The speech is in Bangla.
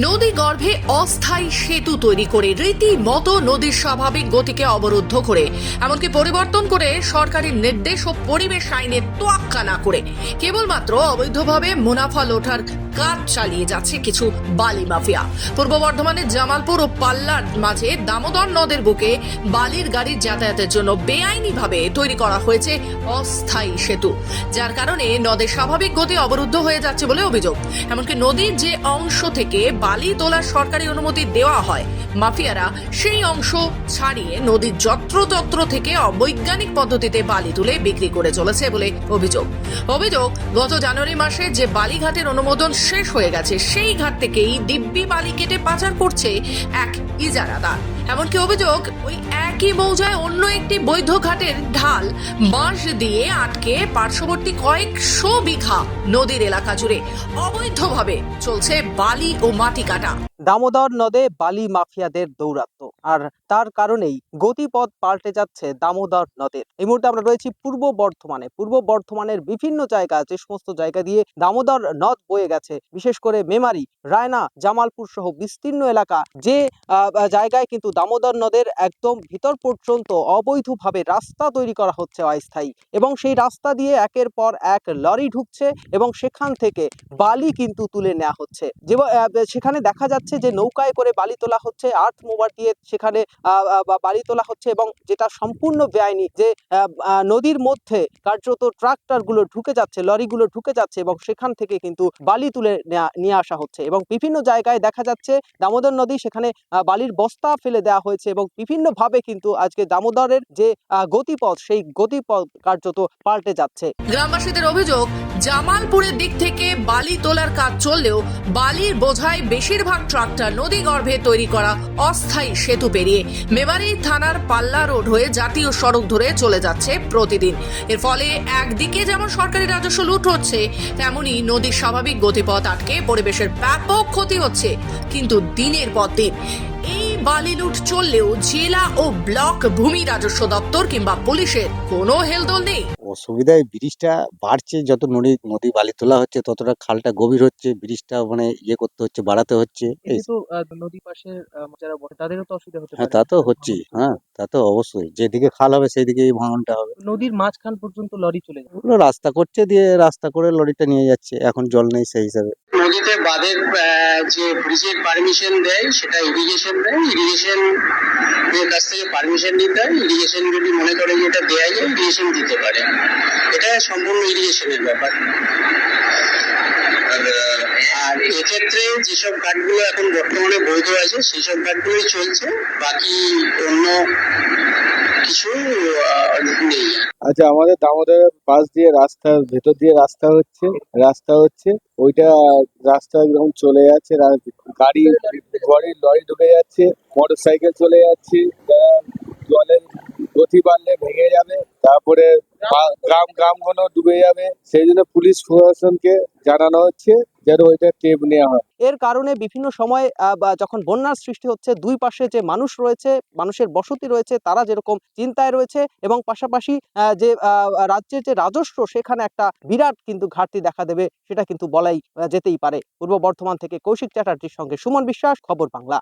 নদী গর্ভে অস্থায়ী সেতু তৈরি করে রীতিমতো নদীর স্বাভাবিক গতিকে অবরুদ্ধ করে, এমনকি পরিবর্তন করে সরকারি নির্দেশ ও পরিবেশ আইনের তোয়াক্কা না করে। কেবলমাত্র অবৈধভাবে মুনাফা লোটার কাজ চালিয়ে যাচ্ছে কিছু বালি মাফিয়া। পূর্ব বর্ধমানের জামালপুর ও পাল্লার মাঝে দামোদর নদের বুকে বালির গাড়ির যাতায়াতের জন্য বেআইনিভাবে তৈরি করা হয়েছে অস্থায়ী সেতু, যার কারণে নদের স্বাভাবিক গতি অবরুদ্ধ হয়ে যাচ্ছে বলে অভিযোগ। এমনকি নদীর যে অংশ থেকে বালি তোলার সরকারি অনুমতি দেওয়া হয়। মাফিয়ারা সেই অংশ ছাড়িয়ে নদীর যত্রতত্র থেকে অবৈজ্ঞানিক পদ্ধতিতে বালি তুলে বিক্রি করে চলেছে বলে অভিযোগ। অভিযোগ, গত জানুয়ারি মাসে যে বালিঘাটের অনুমোদন শেষ হয়ে গেছে, সেই ঘাট থেকেই দিব্যি বালি কেটে পাচার করছে এক ইজারাদার। এমনকি অভিযোগ, ওই একই মৌজায় অন্য একটি বৈধ ঘাটের ঢাল, বাঁশ দিয়ে আটকে পার্শ্ববর্তী কয়েকশো বিঘা নদীর এলাকা জুড়ে অবৈধভাবে চলছে বালি ও মাটি কাটা। দামোদর নদে বালি মাফিয়াদের দৌরাত্ম আর তার কারণেই গতিপথ পাল্টে যাচ্ছে দামোদর নদের। এই মুহূর্তে আমরা রয়েছি পূর্ব বর্ধমানে। পূর্ব বর্ধমানের বিভিন্ন জায়গা যে সমস্ত জায়গা দিয়ে দামোদর নদ বয়ে গেছে। বিশেষ করে মেমারি, রায়না, জামালপুর সহ বিস্তীর্ণ এলাকা যে জায়গায় কিন্তু দামোদর নদের একদম ভিতর পর্যন্ত অবৈধভাবে রাস্তা তৈরি করা হচ্ছে অস্থায়ী এবং সেই রাস্তা দিয়ে একের পর এক লরি ঢুকছে এবং সেখান থেকে বালি কিন্তু তুলে নেওয়া হচ্ছে। যে সেখানে দেখা যাচ্ছে যে নৌকায় করে বালি তোলা হচ্ছে আর্থ মোবার দিয়ে সেখানে আহ, আহ, বা বালি তোলা হচ্ছে এবং যেটা সম্পূর্ণ বেআইনি যে নদীর মধ্যে কার্যত ট্রাক্টরগুলো ঢুকে যাচ্ছে লরিগুলো ঢুকে যাচ্ছে এবং সেখান থেকে কিন্তু বালি তুলে নিয়ে আসা হচ্ছে এবং বিভিন্ন জায়গায় দেখা যাচ্ছে দামোদর নদী সেখানে বালির বস্তা ফেলে দেওয়া হয়েছে এবং বিভিন্নভাবে কিন্তু আজকে দামোদরের যে গতিপথ সেই গতিপথ কার্যত পাল্টে যাচ্ছে। গ্রামবাসীদের অভিযোগ জামালপুরের দিক থেকে বালি তোলার কাজ চললেও বালির বোঝায় বেশিরভাগ ট্রাক্টর নদী গর্ভে তৈরি করা অস্থায়ী সেতু পেরিয়ে মেমারি থানার পাল্লা রোড হয়ে জাতীয় সড়ক ধরে চলে যাচ্ছে প্রতিদিন। এর ফলে একদিকে যেমন সরকারি রাজস্ব লুট হচ্ছে তেমনি নদীর স্বাভাবিক গতিপথ আটকে পরিবেশের ব্যাপক ক্ষতি হচ্ছে, কিন্তু দিনের পর দিন। এই বালি লুট চললেও জেলা ও ব্লক ভূমি রাজস্ব দপ্তর কিংবা পুলিশের কোনো হেলদোল নেই। অসুবিধায় ব্রিজটা বাড়ছে যত নদী নদী বালি তোলা হচ্ছে ততটা খালটা গভীর হচ্ছে ব্রিজটা মানে ইয়ে করতে হচ্ছে বাড়াতে হচ্ছে। এই কিন্তু নদী পাশের যারা বসে তাদেরও তো অসুবিধা হচ্ছে হ্যাঁ তা তো হচ্ছে হ্যাঁ তা তো অবশ্যই। যেদিকে খাল হবে সেই দিকে এই ভাঙনটা হবে। নদীর মাঝখান পর্যন্ত লরি চলে যাবে। রাস্তা করছে দিয়ে রাস্তা করে লরিটা নিয়ে যাচ্ছে এখন জল নেই সেই হিসাবে। নদীতে বাঁধের যে ব্রিজের পারমিশন দেয় সেটা ইরিগেশন দেয়। ইরিগেশন এর কাছ থেকে পারমিশন নিতে হয়। ইরিগেশন যদি মনে করে যে এটা দেয়া যায় ইরিগেশন দিতে পারে। এটা সম্পূর্ণ ইরিগেশনের ব্যাপার। আর এক্ষেত্রে যেসব ঘাটগুলো এখন বর্তমানে বৈধ আছে সেই সব ঘাটগুলোই চলছে। বাকি অন্য কিছু আচ্ছা আমাদের দামোদরের পাশ দিয়ে রাস্তা, ভেতর দিয়ে রাস্তা হচ্ছে রাস্তা হচ্ছে, ওইটা রাস্তা একদম চলে যাচ্ছে গাড়ি ঘরে লরি ঢুকে যাচ্ছে মোটর সাইকেল চলে যাচ্ছে জলের গতি বাড়লে ভেঙে যাবে, তারপরে গ্রাম গ্রামগুলো ডুবে যাবে। সেই জন্য পুলিশ প্রশাসনকে জানানো হচ্ছে যেন ওইটা টেপ নেওয়া হয়। এর কারণে বিভিন্ন সময় যখন বন্যার সৃষ্টি হচ্ছে, দুই পাশে যে মানুষ রয়েছে, মানুষের বসতি রয়েছে, তারা যেরকম চিন্তায় রয়েছে এবং পাশাপাশি যে রাজ্যের যে রাজস্ব, সেখানে একটা বিরাট কিন্তু ঘাটতি দেখা দেবে, সেটা কিন্তু বলাই যেতেই পারে। পূর্ব বর্ধমান থেকে কৌশিক চ্যাটার্জির সঙ্গে সুমন বিশ্বাস, খবর বাংলা।